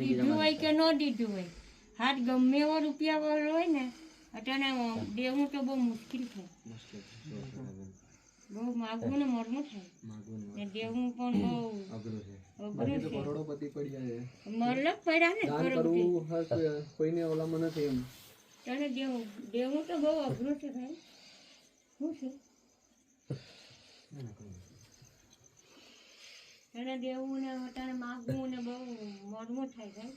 દીધું હોય કે ન દીધું હોય. હાથ ગમે એવો રૂપિયા વાળો હોય ને અત્યારે દેવું તો બહુ મુશ્કેલ થાય. બહુ માગવું ને મરવું થાય. ને દેવું પણ બહુ અઘરું છે. કરોડોપતિ પડ્યા છે. મરલક પડ્યા ને કરોડપતિ. કોઈને ઓલામાં નથી એમ. તને દેવું દેવું તો બહુ અઘરું છે ભાઈ. શું છે? તને દેવું ને અટાણે માગવું ને બહુ મરવું થાય ભાઈ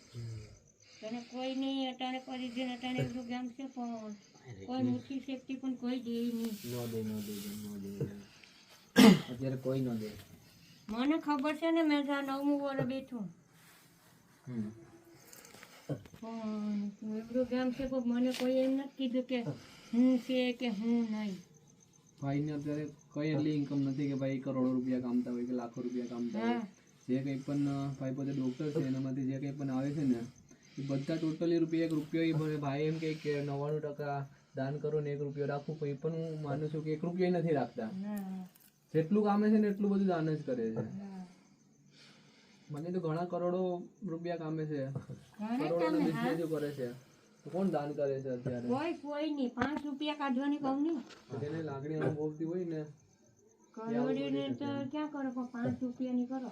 એને કોઈ નહીં અટાણે કરી દે અટાણે એટલું ગેમ છે પણ કોઈ મોટી સેફટી પણ કોઈ દે નહીં. નો દે નો દે નો દે અત્યારે કોઈ નો દે. મને ખબર છે ને મેં જ્યાં નવમું વર્ષ બેઠું. હમ. પણ એટલું ગેમ છે પણ મને કોઈ એમ નથી કીધું કે હું છે કે હું નહીં. ભાઈને અત્યારે કઈ એટલી ઇન્કમ નથી કે ભાઈ કરોડો રૂપિયા કામતા હોય કે લાખો રૂપિયા કામતા હોય. જે કંઈ પણ ભાઈ પોતે ડોક્ટર છે એનામાંથી જે કંઈ પણ આવે છે ને એ બધા ટોટલી રૂપિયા એક રૂપિયો ભરે ભાઈ એમ કહે કે નવ્વાણું ટકા દાન કરો ને એક રૂપિયો રાખું પણ એ પણ હું માનું છું કે એક રૂપિયો નથી રાખતા. જેટલું કામે છે ને એટલું બધું દાન જ કરે છે. મને તો ઘણા કરોડો રૂપિયા કામે છે. કરોડો બિઝનેસ કરે છે. કોણ દાન કરે છે અત્યારે? કોઈ કોઈ નહીં. પાંચ રૂપિયા કાઢવાની કહું ને તો લાગણી અનુભવતી હોય ને કરોડીને તો ક્યાં કરો? પણ પાંચ રૂપિયાની કરો.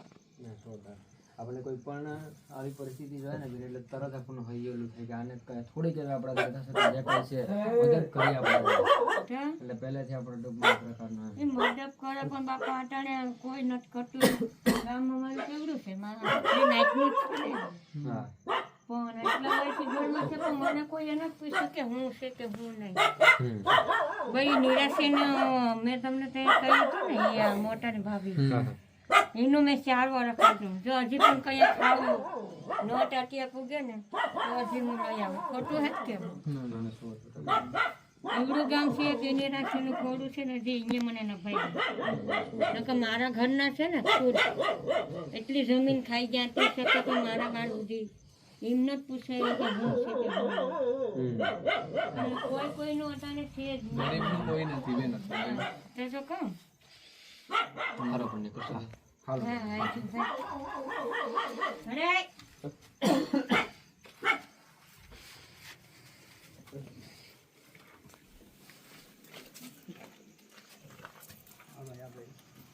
આપણે કોઈ પણ આવી પરિસ્થિતિ જોઈએ ને એટલે તરત આપણને હૈયેલું થાય કે આને કઈ થોડીક એવી આપણા દાદા સાથે જે કઈ છે મદદ કરી આપણે. એટલે પહેલેથી આપણે આ પ્રકારના એ મદદ કરે પણ બાપા અટાણે કોઈ નથી કરતું. ગામમાં મારું કેવડું છે? મારા એ નાઈટનું જ છે. ને. હા. પણ એટલા વર્ષથી ઘરમાં છે પણ મને કોઈ એને પૂછ્યું કે હું છે કે હું નહીં. ભાઈ નિરાશીને મેં તમને ત્યાં કહ્યું હતું ને એ મોટાની ભાભી. એનું મેં ચાર વાર ખાધું જો હજી પણ કઈ ખાવું ન ટાટિયા પૂગે ને તો હજી હું લઈ આવું. ખોટું હે કે. એવડું ગામ છે કે નિરાશીનું ખોડું છે ને જે અહીંયા મને નભાઈ કે મારા ઘરના છે ને એટલી જમીન ખાઈ ગયા તે છતાં પણ મારા બાળ ઉધી એમને જ પૂછાયું કે હું છે કે હું અને કોઈ કોઈનું અટાણે છે જ નહીં કોઈ નથી બેન. તો જો કહું મારો પણ નીકળશે. હાલો. હા હા. અરે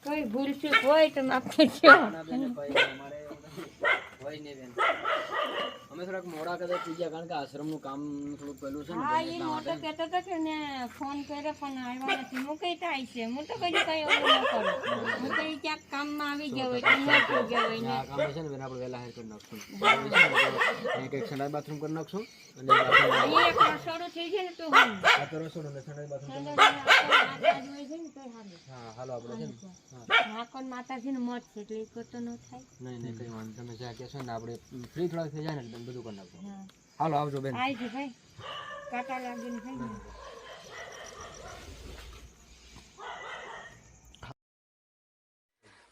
કોઈ ભૂલ ચૂક હોય તો માફ કરજો અમે થોડાક મોડા કદાચ થઈ ગયા કારણ કે આશ્રમનું કામ થોડુંક પેલું છે ને હા એ મોટો કહેતો હતો કે ને. ફોન કર્યો પણ આવ્યા નથી. કઈ થાય છે? હું તો કઈ કઈ ઓલું ન કરું. હું કઈ ક્યાંક કામમાં આવી ગયો હોય ન થઈ ગયો હોય કામ છે ને બેન આપણે વહેલા હેર કરી નાખશું? તો એક એક સંડાસ બાથરૂમ કરી નાખશું અને એક રસોડું થઈ જાય ને તો હું આ તો રસોડું ને સંડાસ બાથરૂમ હા હાલો આપણે છે ને. હા. માતાજી નું મત છે એટલે ઈ તો ન થાય. નહીં નહીં કઈ વાંધો તમે જ્યાં કહેશો ને આપણે ફ્રી થોડાક થઈ જાય ને બધું કરી નાખો હા. હાલો આવજો બેન. આવજો ભાઈ. કાટા લાગીને થઈ ને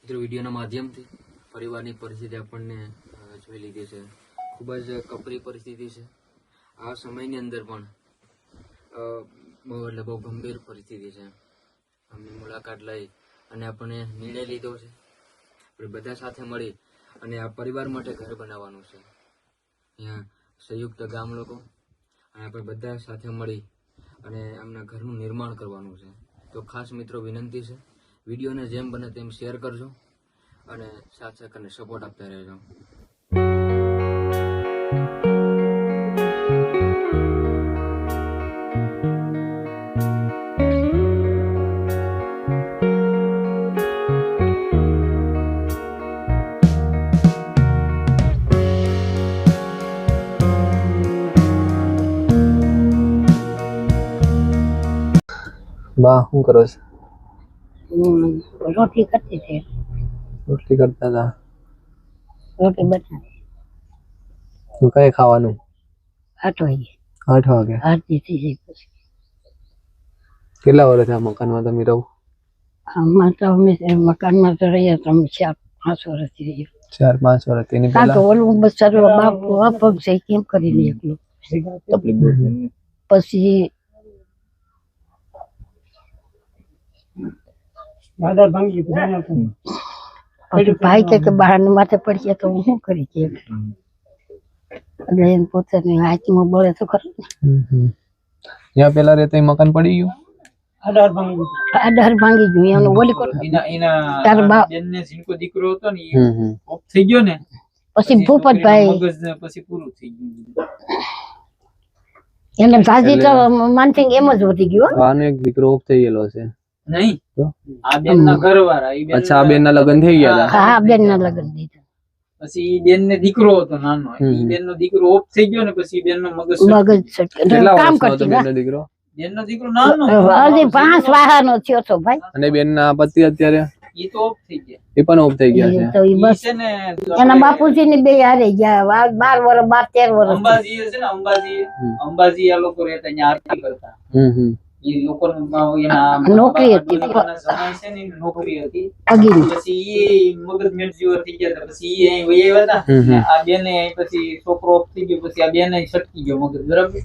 મિત્રો વિડીયોના માધ્યમથી પરિવારની પરિસ્થિતિ આપણને જોઈ લીધી છે. ખૂબ જ કપરી પરિસ્થિતિ છે. આ સમયની અંદર પણ બહુ એટલે બહુ ગંભીર પરિસ્થિતિ છે. અમને મુલાકાત લઈ અને આપણે નિર્ણય લીધો છે. આપણે બધા સાથે મળી અને આ પરિવાર માટે ઘર બનાવવાનું છે. અહીંયા સંયુક્ત ગામ લોકો અને આપણે બધા સાથે મળી અને એમના ઘરનું નિર્માણ કરવાનું છે. તો ખાસ મિત્રો વિનંતી છે. વિડીયોને જેમ બને તેમ શેર કરજો અને સાથ સહકારને સપોર્ટ આપતા રહેજો. બા, શું કરો છો? રોટલી કરતી હતી. રોટલી કરતા હતા? રોટલી બનાવી. શું કઈ ખાવાનું? આઠ વાગે. આઠ વાગે? આરતી થઈ જાય પછી. કેટલા વર્ષ આ મકાનમાં તમે રહો? આમાં તો અમે મકાનમાં તો રહ્યા તો અમે ચાર પાંચ વર્ષથી રહીએ. ચાર પાંચ વર્ષ. એની કાં તો પહેલા? ઓલું બસ બાપ અપગ છે કેમ કરી લે એકલું? પછી પછી ભાઈ કે કે બહાર માથે પડી ગયા તો હું શું કરી કે એટલે એને પોતાની હાથમાં બળે તો ખરું ત્યાં પેલા રહેતા મકાન પડી ગયું? ડર ભાંગી ગયું. એનું ઓલી કોટ એના એના તારા બા બેનને જીનકો દીકરો હતો ને હમ હમ. ઓફ થઈ ગયો ને પછી ભૂપતભાઈ મગજ પછી પૂરું થઈ ગયું. એને ભાજી તો માનસિંગ એમ જ વધી ગયું આનો એક દીકરો ઓફ થઈ ગયેલો છે. નહીં તો? આ બેન ના ઘરવાળા ઈ બેન અચ્છા આ બેન ના લગ્ન થઈ ગયા હતા હા બેન ના લગ્ન દીધા પછી ઈ બેન ને દીકરો હતો નાનો હમ. ઈ બેન નો દીકરો ઓફ થઈ ગયો ને પછી બેન નો મગજ મગજ સટકે. કેટલા કામ વર્ષનો હતો કરતી બેનનો દીકરો? બેન નો દીકરો નાનો હજી પાંચ વાહાનો થયો તો ભાઈ. અને બેન ના પતિ અત્યારે? ઈ તો ઓફ થઈ ગયા. એ પણ ઓફ થઈ ગયા છે? તો ઈ ઈ બસ છે ને એના બાપુજી ની બે હારે ગયા વા- બાર વર્ષ બાર તેર વર્ષ અંબાજી છે ને અંબાજી હમ. અંબાજી આ લોકો રહેતા અહીંયા આરતી કરતા. હમ હમ. ઈ લોકો એના નોકરી હતી. નોકરી હતી. પછી ઈ મગજ મેટ જેવો થઈ ગયા પછી ઈ અહીં વહી આવ્યા હતા. હમ હમ. આ બેને પછી છોકરો થઈ ગયો પછી આ બેને છટકી ગયો મગજ બરાબર?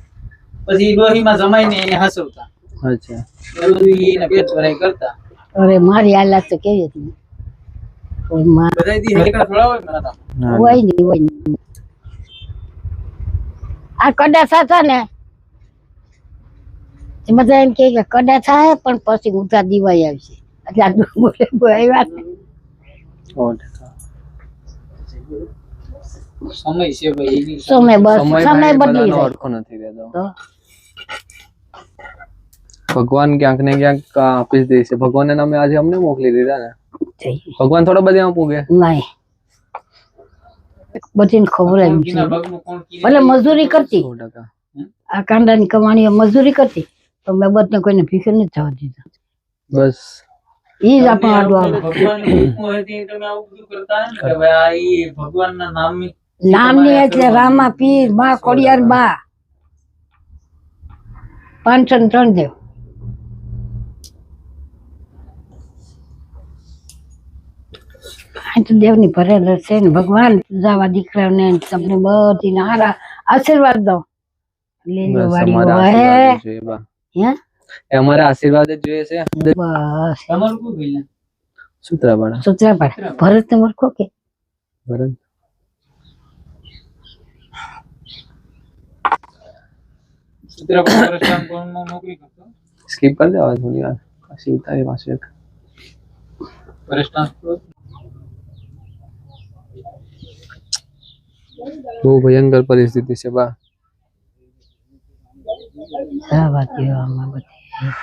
પછી ડોહીમાં જમાઈને એને હસવતા. અચ્છા. એને પેટ ભરાઈ કરતા. અરે મારી હાલત તો કેવી હતી? બધા દી હેડકા થોડા હોય મારા હોય નહીં હોય નહીં. આ કડા થતા ને બધા એમ કે કે કડા થાય પણ પછી ઉધા દીવાઈ આવશે. એટલે આ ડુંગળે આવ્યા ને. સો ટકા. સમય છે ભાઈ એની સમય બસ સમય સમય ભાઈ બદલી બધાનો જાય. હરખો નથી રહેતો. તો? ભગવાન ક્યાંક ને ક્યાંક આપી જ દે છે. ભગવાનના નામે આજે અમને મોકલી દીધા ને. જઈ. ભગવાન થોડા બધામાં પૂગે. નહીં. બધીને ખબર આવી કોણકીના છે. ભાગનું કોણ કીને ભલે મજૂરી કરતી. સો ટકા. આ કાંડાની કમાણીઓ મજૂરી કરતી. તો મેં બધને કોઈને ફિકર નથી થવા દીધા. બસ. જ આપણો આડો આવે. ઈ ભગવાનના નામની એટલે રામા પીર બા કોડિયાર બા. પાંચસો ત્રણ દેવ. તો દેવની ભરેલ છે ને ભગવાન જાવા દીકરાને ને તમને બધી નારા આશીર્વાદ દો વાળી અમારા હે? અમારા આશીર્વાદ જ જોઈએ છે. બસ. તમારું શું ભાઈ સૂત્રાપાડા. સૂત્રાપાડ. ભરત ને ઓળખો કે? સ્કીપ કરી દેવા થોડી વાર. પછી ઉતારી પાછું એક. બહુ ભયંકર પરિસ્થિતિ છે બા. જાવા દેવામાં બધી.